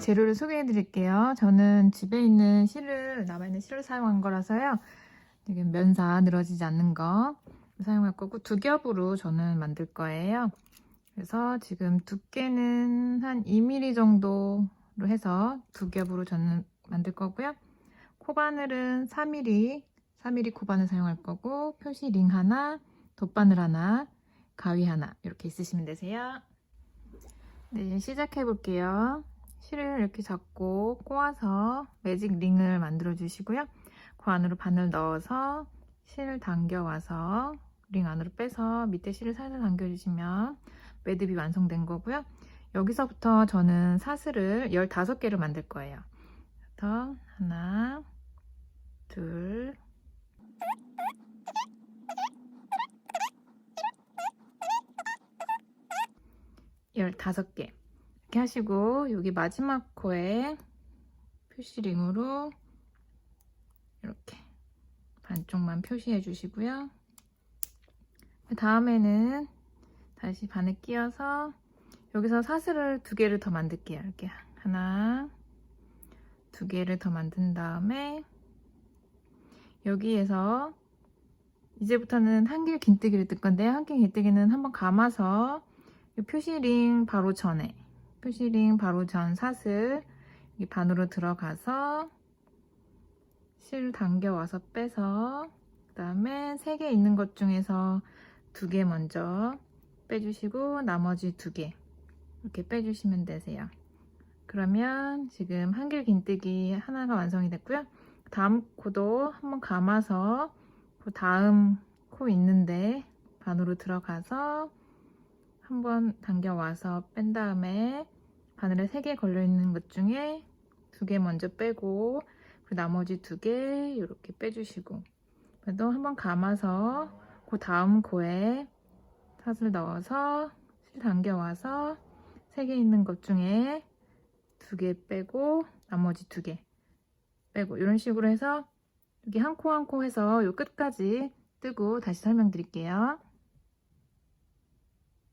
재료를 소개해 드릴게요. 저는 집에 있는 실을, 남아있는 실을 사용한 거라서요. 지금 면사 늘어지지 않는 거 사용할 거고, 두 겹으로 저는 만들 거예요. 그래서 지금 두께는 한 2mm 정도로 해서 두 겹으로 저는 만들 거고요. 코바늘은 4mm, 4mm 코바늘 사용할 거고, 표시 링 하나, 돗바늘 하나, 가위 하나 이렇게 있으시면 되세요. 네, 시작해 볼게요. 실을 이렇게 잡고 꼬아서 매직 링을 만들어 주시고요. 그 안으로 바늘 넣어서 실 당겨와서 링 안으로 빼서 밑에 실을 살살 당겨주시면 매듭이 완성된 거고요. 여기서부터 저는 사슬을 15개를 만들 거예요. 부터 하나, 둘, 열다섯 개 이렇게 하시고 여기 마지막 코에 표시링으로 이렇게 반쪽만 표시해 주시고요. 그 다음에는 다시 바늘 끼워서 여기서 사슬을 두 개를 더 만들게요. 이렇게 하나, 두 개를 더 만든 다음에 여기에서 이제부터는 한길 긴뜨기를 뜰 건데요. 한길 긴뜨기는 한번 감아서 이 표시링 바로 전에 표시링 바로 전 사슬 이 반으로 들어가서 실 당겨와서 빼서 그 다음에 세개 있는 것 중에서 두개 먼저 빼주시고 나머지 두개 이렇게 빼주시면 되세요. 그러면 지금 한길 긴뜨기 하나가 완성이 됐고요. 다음 코도 한번 감아서 그 다음 코 있는데 반으로 들어가서 한번 당겨와서 뺀 다음에 바늘에 3개 걸려있는 것 중에 두 개 먼저 빼고 그 나머지 두 개 이렇게 빼주시고 또 한번 감아서 그 다음 코에 사슬 넣어서 실 당겨와서 3개 있는 것 중에 두 개 빼고 나머지 두 개 빼고 이런 식으로 해서 여기 한 코 한 코 해서 요 끝까지 뜨고 다시 설명드릴게요.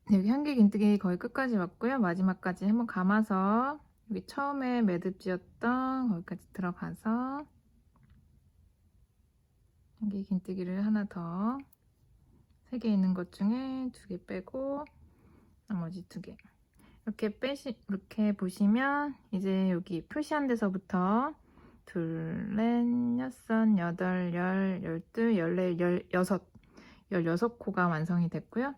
네, 여기 한길 긴뜨기 거의 끝까지 왔고요. 마지막까지 한번 감아서 여기 처음에 매듭 지었던 거기까지 들어가서 한길 긴뜨기를 하나 더 세 개 있는 것 중에 두 개 빼고 나머지 두 개 이렇게 빼시 이렇게 보시면 이제 여기 표시한 데서부터 둘, 넷, 여섯, 여덟, 열, 열두, 열네, 열 여섯 열여섯 코가 완성이 됐고요.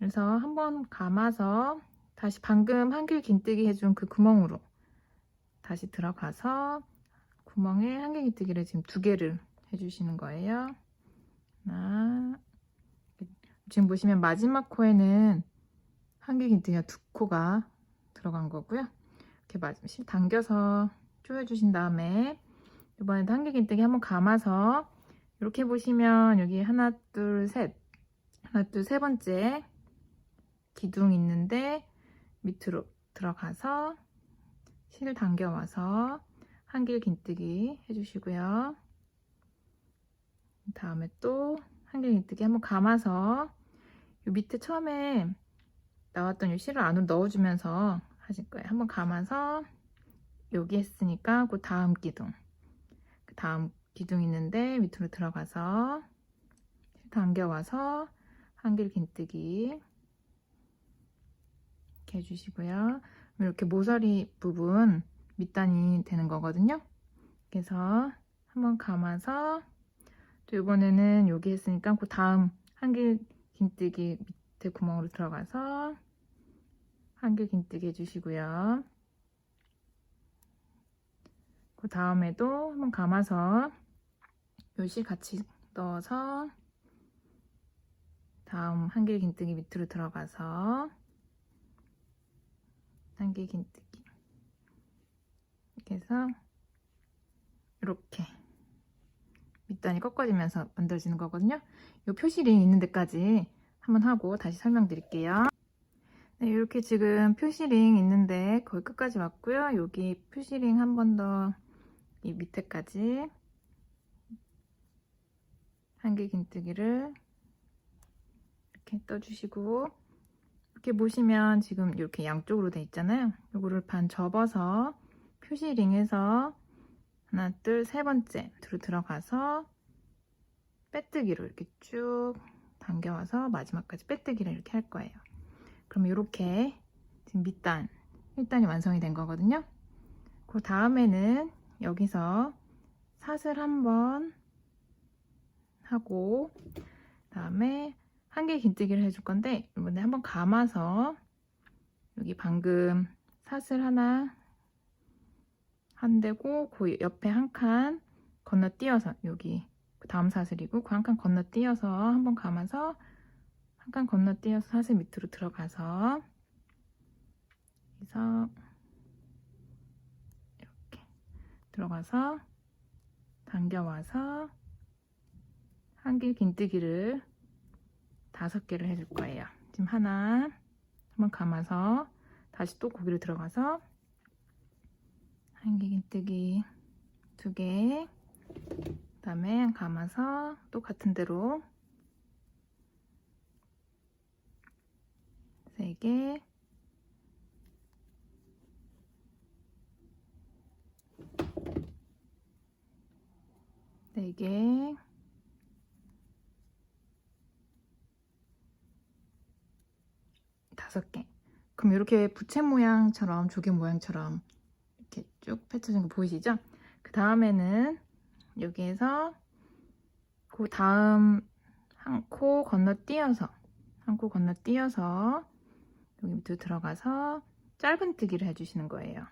그래서 한번 감아서 다시 방금 한길 긴뜨기 해준 그 구멍으로 다시 들어가서 구멍에 한길 긴뜨기를 지금 두 개를 해주시는 거예요. 하나, 지금 보시면 마지막 코에는 한길 긴뜨기가 두 코가 들어간 거고요. 이렇게 마지막 실 당겨서 조여주신 다음에 이번에도 한길 긴뜨기 한번 감아서 이렇게 보시면 여기 하나, 둘, 셋 하나, 둘, 세 번째 기둥 있는데 밑으로 들어가서 실 당겨와서 한길 긴뜨기 해주시고요. 다음에 또 한길 긴뜨기 한번 감아서 이 밑에 처음에 나왔던 이 실을 안으로 넣어주면서 하실 거예요. 한번 감아서 여기 했으니까 그 다음 기둥 그 다음 기둥 있는데 밑으로 들어가서 실 당겨와서 한길 긴뜨기 이렇게 해주시고요. 이렇게 모서리 부분 밑단이 되는 거거든요. 그래서 한번 감아서 또 이번에는 여기 했으니까 그 다음 한길 긴뜨기 밑에 구멍으로 들어가서 한길 긴뜨기 해주시고요. 그 다음에도 한번 감아서 요실 같이 넣어서 다음 한길 긴뜨기 밑으로 들어가서 한길 긴뜨기 이렇게 해서 이렇게 밑단이 꺾어지면서 만들어지는 거거든요. 이 표시링 있는 데까지 한번 하고 다시 설명드릴게요. 네, 이렇게 지금 표시링 있는데 거의 끝까지 왔고요. 여기 표시링 한 번 더 이 밑에까지 한길 긴뜨기를 이렇게 떠주시고 이렇게 보시면 지금 이렇게 양쪽으로 돼 있잖아요. 이거를 반 접어서 표시링에서 하나, 둘, 세 번째 뒤로 들어가서 빼뜨기로 이렇게 쭉 당겨와서 마지막까지 빼뜨기를 이렇게 할 거예요. 그럼 이렇게 지금 밑단 1단이 완성이 된 거거든요. 그 다음에는 여기서 사슬 한 번 하고 그 다음에 한 개 긴뜨기를 해줄 건데 이번에 한번 감아서 여기 방금 사슬 하나 한 대고 그 옆에 한 칸 건너뛰어서 여기 그 다음 사슬이고 그 한 칸 건너뛰어서 한번 감아서 한 칸 건너뛰어서 사슬 밑으로 들어가서 그래서 이렇게 들어가서 당겨와서 한길 긴뜨기를 다섯 개를 해줄 거예요. 지금 하나 한번 감아서 다시 또 고기를 들어가서 한길 긴뜨기 두 개, 그 다음에 감아서 또 같은 대로 세 개, 네 개, 다섯 개. 그럼 이렇게 부채 모양처럼 조개 모양처럼 이렇게 쭉 펼쳐진 거 보이시죠? 그 다음에는 여기에서 그 다음 한 코 건너뛰어서 한 코 건너뛰어서 여기 밑으로 들어가서 짧은뜨기를 해주시는 거예요.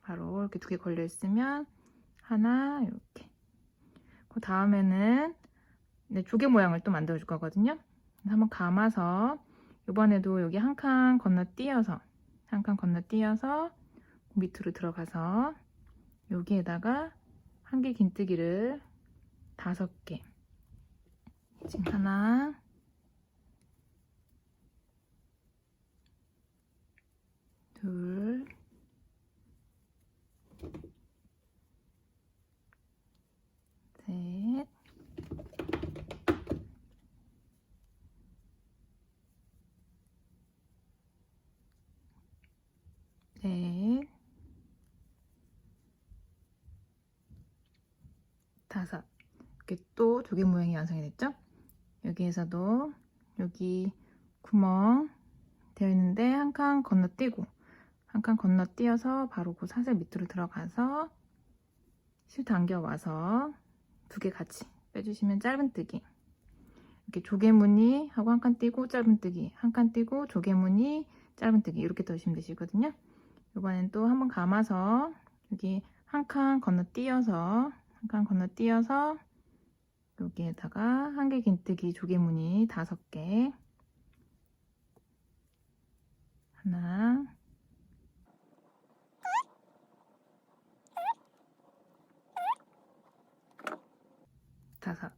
바로 이렇게 두 개 걸려 있으면 하나 이렇게. 그 다음에는 네, 조개 모양을 또 만들어 줄 거거든요. 한번 감아서 이번에도 여기 한 칸 건너뛰어서 한 칸 건너뛰어서 밑으로 들어가서 여기에다가 한 개 긴뜨기를 다섯 개. 지금 하나 둘 셋, 넷, 다섯. 이렇게 또 조개 모양이 완성이 됐죠? 여기에서도 여기 구멍 되어 있는데 한 칸 건너뛰고 한 칸 건너뛰어서 바로 그 사슬 밑으로 들어가서 실 당겨 와서 두 개 같이 빼주시면 짧은뜨기 이렇게 조개무늬 하고 한 칸 띄고 짧은뜨기 한 칸 띄고 조개무늬 짧은뜨기 이렇게 떠주시면 되시거든요 이번엔 또 한번 감아서 여기 한 칸 건너뛰어서 한 칸 건너뛰어서 여기에다가 한 개 긴뜨기 조개무늬 다섯 개. 하나. 다섯.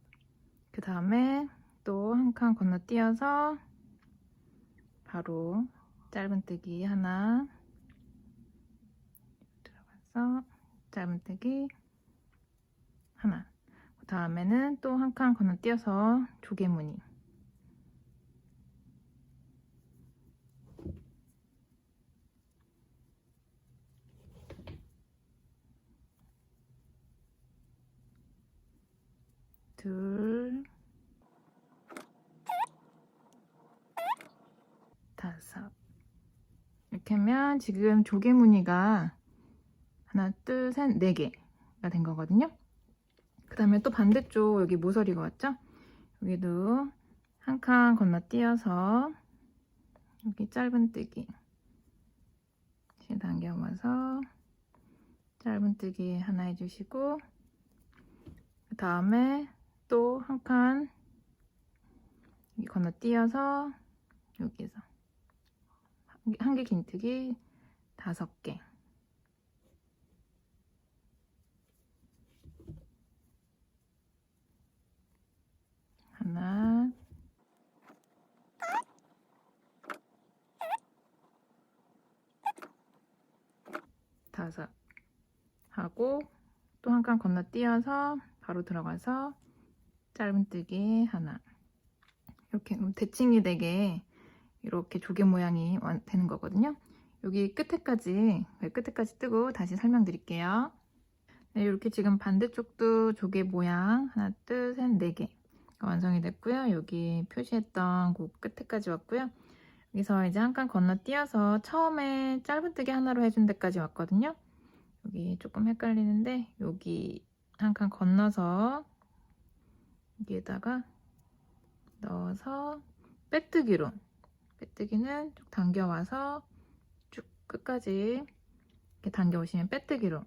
그 다음에 또 한 칸 건너뛰어서 바로 짧은뜨기 하나 들어가서 짧은뜨기 하나. 그 다음에는 또 한 칸 건너뛰어서 조개무늬. 둘 다섯. 이렇게 하면 지금 조개무늬가 하나 둘 셋 네 개가 된 거거든요. 그 다음에 또 반대쪽 여기 모서리가 왔죠? 여기도 한 칸 건너뛰어서 여기 짧은뜨기 실 당겨와서 짧은뜨기 하나 해주시고 그 다음에 또 한 칸 건너뛰어서 여기에서 한 개 긴뜨기 다섯 개 하나 다섯 하고 또 한 칸 건너뛰어서 바로 들어가서 짧은뜨기 하나 이렇게 대칭이 되게 이렇게 조개 모양이 완- 되는 거거든요 여기 끝에까지 네, 끝에까지 뜨고 다시 설명드릴게요. 네, 이렇게 지금 반대쪽도 조개 모양 하나, 둘, 셋, 네개 완성이 됐고요. 여기 표시했던 그 끝에까지 왔고요. 여기서 이제 한 칸 건너뛰어서 처음에 짧은뜨기 하나로 해준 데까지 왔거든요. 여기 조금 헷갈리는데 여기 한 칸 건너서 여기에다가 넣어서 빼뜨기로 빼뜨기는 쭉 당겨와서 쭉 끝까지 이렇게 당겨오시면 빼뜨기로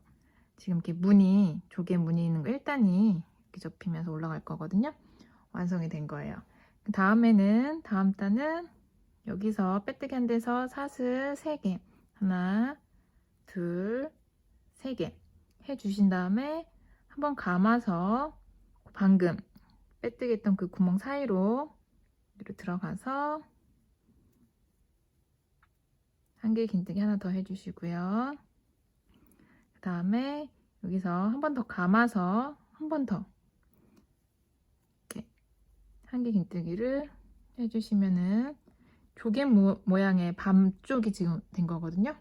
지금 이렇게 무늬 조개 무늬 있는 거 1단이 이렇게 접히면서 올라갈 거거든요. 완성이 된 거예요. 그 다음에는 다음 단은 여기서 빼뜨기 한 데서 사슬 3개 하나 둘세개 해주신 다음에 한번 감아서 방금 빼뜨기 했던 그 구멍 사이로 들어가서 한 길 긴뜨기 하나 더 해주시고요. 그 다음에 여기서 한 번 더 감아서 한 번 더 이렇게 한 길 긴뜨기를 해주시면은 조개 모, 모양의 밤 쪽이 지금 된 거거든요.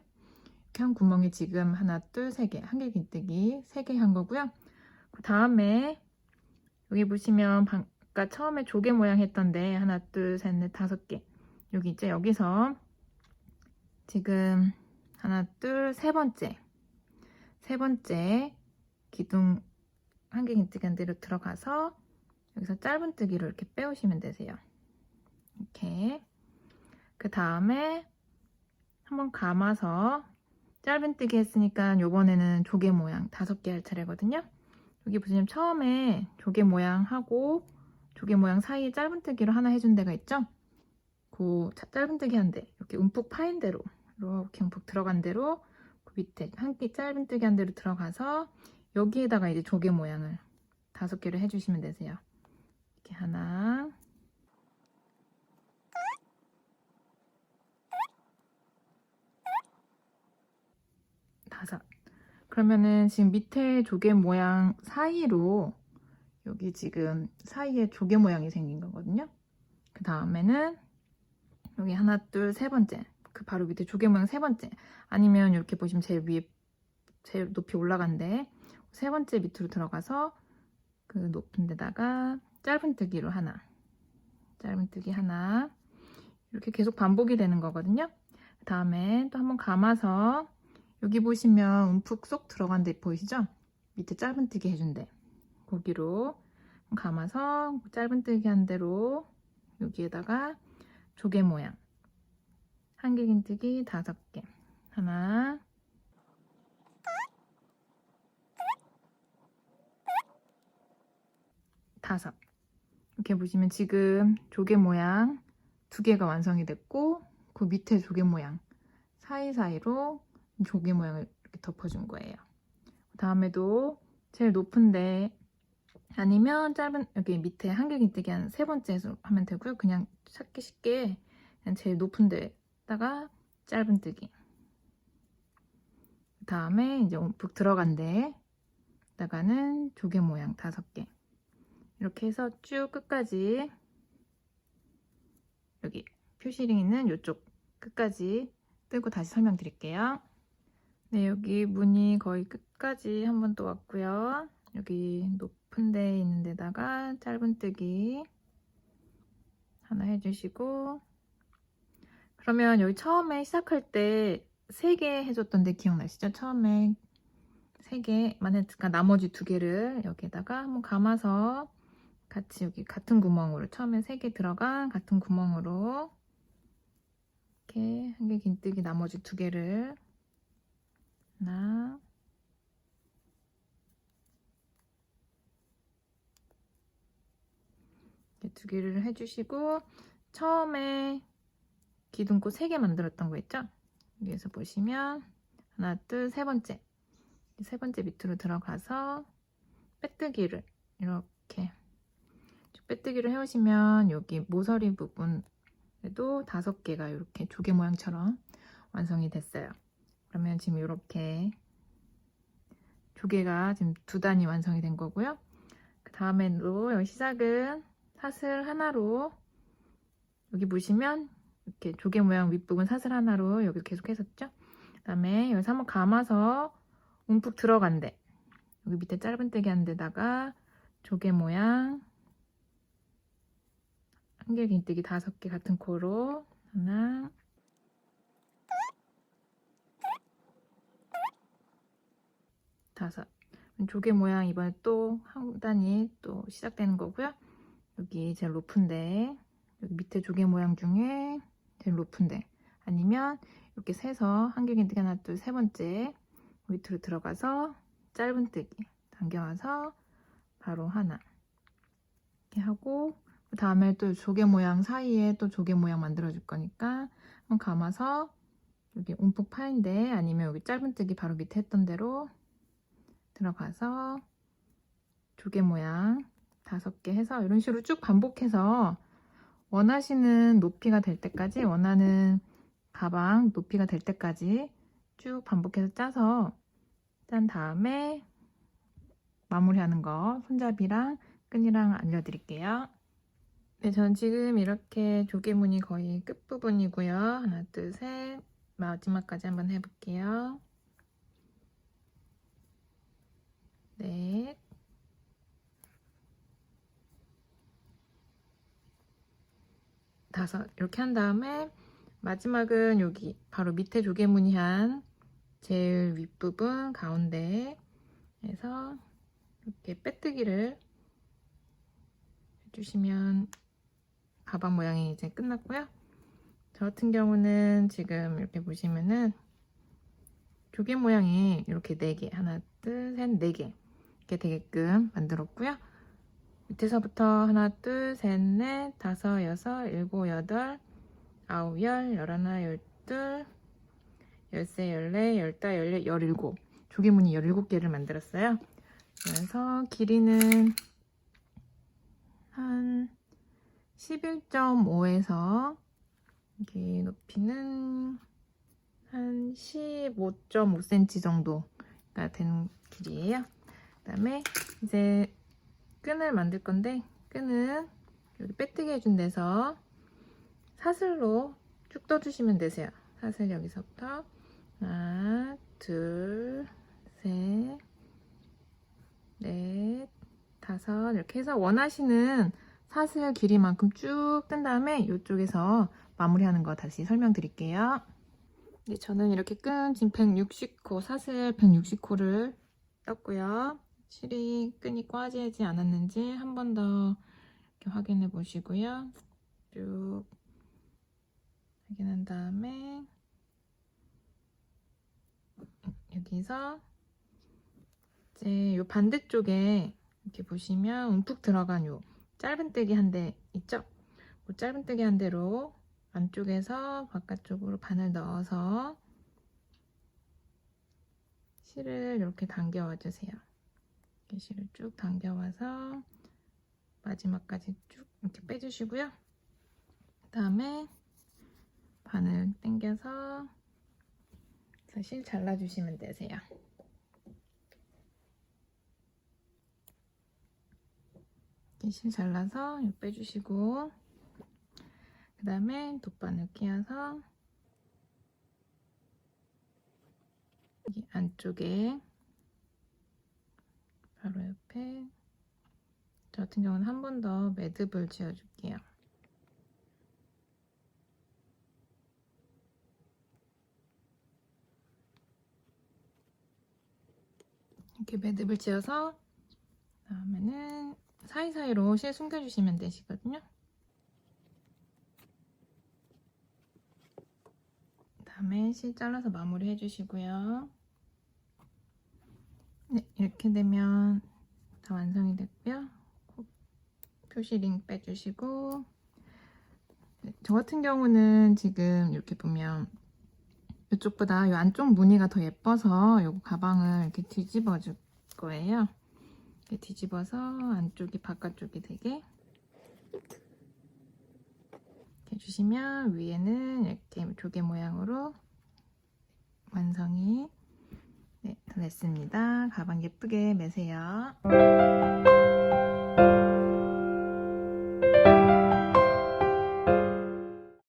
이렇게 한 구멍에 지금 하나, 둘, 세 개, 한길 긴뜨기 세 개 한 거고요. 그 다음에 여기 보시면 방, 아까 처음에 조개 모양 했던데 하나, 둘, 셋, 넷, 다섯 개 여기 있죠? 여기서 지금 하나, 둘, 세 번째 세 번째 기둥 한길 긴뜨기 한 대로 들어가서 여기서 짧은 뜨기로 이렇게 빼오시면 되세요. 이렇게 그 다음에 한번 감아서 짧은뜨기 했으니까 요번에는 조개 모양 다섯 개 할 차례거든요. 여기 보시면 처음에 조개 모양 하고 조개 모양 사이에 짧은뜨기로 하나 해준 데가 있죠? 그 짧은뜨기 한 대, 이렇게 움푹 파인 대로 이렇게 움푹 들어간 대로 그 밑에 한개 짧은뜨기 한 대로 들어가서 여기에다가 이제 조개 모양을 다섯 개를 해주시면 되세요. 이렇게 하나, 다섯. 그러면은 지금 밑에 조개 모양 사이로 여기 지금 사이에 조개 모양이 생긴 거거든요. 그 다음에는 여기 하나, 둘, 세 번째. 그 바로 밑에 조개 모양 세 번째. 아니면 이렇게 보시면 제일 위에 제일 높이 올라간데 세 번째 밑으로 들어가서 그 높은 데다가 짧은뜨기로 하나, 짧은뜨기 하나 이렇게 계속 반복이 되는 거거든요. 그 다음에 또 한번 감아서 여기 보시면 움푹 쏙 들어간 데 보이시죠? 밑에 짧은뜨기 해준대. 거기로 감아서 짧은뜨기 한 대로 여기에다가 조개 모양 한길긴뜨기 다섯 개 하나 다섯 이렇게 보시면 지금 조개 모양 두 개가 완성이 됐고 그 밑에 조개 모양 사이사이로 조개 모양을 이렇게 덮어준 거예요. 다음에도 제일 높은데 아니면 짧은 여기 밑에 한길긴뜨기 한 세 번째에서 하면 되고요. 그냥 찾기 쉽게 그냥 제일 높은 데다가 짧은 뜨기 그 다음에 이제 움푹 들어간 데다가는 조개 모양 다섯 개 이렇게 해서 쭉 끝까지 여기 표시링 있는 이쪽 끝까지 뜨고 다시 설명드릴게요. 네, 여기 무늬 거의 끝까지 한 번 또 왔고요. 여기 높은 데 있는 데다가 짧은뜨기 하나 해주시고 그러면 여기 처음에 시작할 때 3개 해줬던 데 기억나시죠? 처음에 3개만 했으니까 나머지 2개를 여기에다가 한번 감아서 같이 여기 같은 구멍으로 처음에 3개 들어간 같은 구멍으로 이렇게 한 개 긴뜨기 나머지 2개를 하나 두 개를 해주시고 처음에 기둥꽃 3개 만들었던 거 있죠? 여기에서 보시면 하나, 둘, 세 번째 세 번째 밑으로 들어가서 빼뜨기를 이렇게 빼뜨기를 해오시면 여기 모서리 부분에도 다섯 개가 이렇게 조개 모양처럼 완성이 됐어요. 그러면 지금 이렇게 조개가 지금 두 단이 완성이 된 거고요. 그 다음에도 여기 시작은 사슬 하나로 여기 보시면 이렇게 조개 모양 윗부분 사슬 하나로 여기 계속 했었죠? 그 다음에 여기서 한번 감아서 움푹 들어간대. 여기 밑에 짧은뜨기 한 데다가 조개 모양 한길 긴뜨기 다섯 개 같은 코로 하나 다섯 조개 모양 이번에 또 한 단이 또 시작되는 거고요. 여기 제일 높은데 여기 밑에 조개 모양 중에 제일 높은데 아니면 이렇게 세서 한길긴뜨기 하나 둘 세 번째 밑으로 들어가서 짧은뜨기 당겨와서 바로 하나 이렇게 하고 그 다음에 또 조개 모양 사이에 또 조개 모양 만들어 줄 거니까 한번 감아서 여기 움푹 파인데 아니면 여기 짧은뜨기 바로 밑에 했던 대로 들어가서 조개 모양 다섯 개 해서 이런 식으로 쭉 반복해서 원하시는 높이가 될 때까지 원하는 가방 높이가 될 때까지 쭉 반복해서 짜서 짠 다음에 마무리하는 거 손잡이랑 끈이랑 알려드릴게요. 네, 전 지금 이렇게 조개무늬 거의 끝부분이고요. 하나, 둘, 셋. 마지막까지 한번 해볼게요. 넷. 다섯. 이렇게 한 다음에 마지막은 여기 바로 밑에 조개무늬 한 제일 윗부분 가운데 에서 이렇게 빼뜨기를 해주시면 가방 모양이 이제 끝났고요. 저 같은 경우는 지금 이렇게 보시면은 조개 모양이 이렇게 4개 하나 둘 셋 4개 이렇게 되게끔 만들었고요. 밑에서부터 하나 둘 셋 넷 다섯 여섯 일곱 여덟 아홉 열 열하나 열둘 열세 열네 열다 열네 열일곱 조개무늬 17개를 만들었어요. 그래서 길이는 한 11.5에서 여기 높이는 한 15.5cm 정도가 되는 길이에요. 그 다음에 이제 끈을 만들 건데 끈은 여기 빼뜨기 해준 데서 사슬로 쭉 떠주시면 되세요. 사슬 여기서부터 하나, 둘, 셋, 넷, 다섯 이렇게 해서 원하시는 사슬 길이만큼 쭉 뜬 다음에 이쪽에서 마무리하는 거 다시 설명드릴게요. 네, 저는 이렇게 끈 지금 160코, 사슬 160코를 떴고요. 실이 끈이 꽈지지 않았는지 한 번 더 이렇게 확인해 보시고요. 쭉 확인한 다음에 여기서 이제 요 반대쪽에 이렇게 보시면 움푹 들어간 요 짧은뜨기 한 대 있죠? 그 짧은뜨기 한 대로 안쪽에서 바깥쪽으로 바늘 넣어서 실을 이렇게 당겨와 주세요. 실을 쭉 당겨와서 마지막까지 쭉 이렇게 빼주시고요. 그 다음에 바늘 당겨서 실 잘라주시면 되세요. 실 잘라서 빼주시고 그 다음에 돗바늘 끼워서 여기 안쪽에 바로 옆에 저 같은 경우는 한 번 더 매듭을 지어줄게요. 이렇게 매듭을 지어서 다음에는 사이사이로 실 숨겨주시면 되시거든요. 다음에 실 잘라서 마무리 해주시고요. 네, 이렇게 되면 다 완성이 됐고요. 표시 링 빼주시고 네, 저 같은 경우는 지금 이렇게 보면 이쪽보다 이 안쪽 무늬가 더 예뻐서 이 가방을 이렇게 뒤집어 줄 거예요. 이렇게 뒤집어서 안쪽이 바깥쪽이 되게 이렇게 해주시면 위에는 이렇게 조개 모양으로 완성이 네, 다 됐습니다. 가방 예쁘게 매세요.